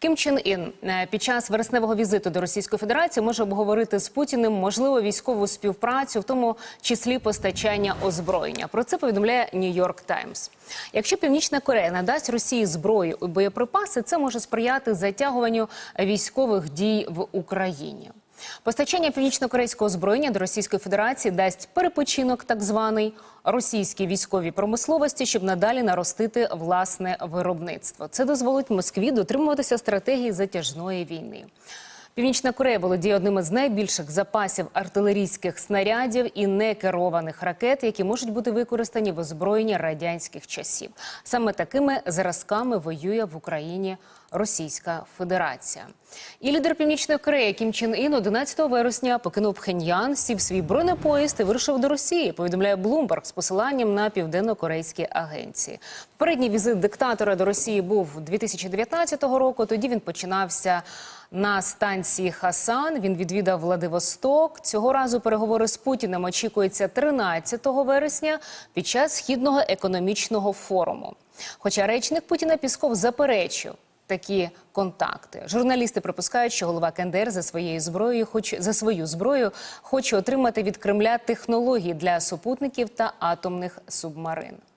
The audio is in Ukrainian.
Кім Чен Ін е, під час вересневого візиту до Російської Федерації може обговорити з Путіним можливо військову співпрацю, в тому числі постачання озброєння. Про це повідомляє Нью-Йорк Таймс. Якщо Північна Корея надасть Росії зброю і боєприпаси, це може сприяти затягуванню військових дій в Україні. Постачання північно-корейського озброєння до Російської Федерації дасть перепочинок, так званий російській військовій промисловості, щоб надалі наростити власне виробництво. Це дозволить Москві дотримуватися стратегії затяжної війни. Північна Корея володіє одним із найбільших запасів артилерійських снарядів і некерованих ракет, які можуть бути використані в озброєнні радянських часів. Саме такими зразками воює в Україні Російська Федерація. І лідер Північної Кореї Кім Чен Ін 11 вересня покинув Пхеньян, сів свій бронепоїзд і вирушив до Росії. Повідомляє Блумберг з посиланням на південно-корейські агенції. Передній візит диктатора до Росії був 2019 року. Тоді він починався на станції Хасан. Він відвідав Владивосток. Цього разу переговори з Путіним очікуються 13 вересня під час східного економічного форуму. Хоча речник Путіна Пісков заперечив такі контакти. Журналісти припускають, що голова КНДР за своєю зброєю, хоч за свою зброю, хоче отримати від Кремля технології для супутників та атомних субмарин.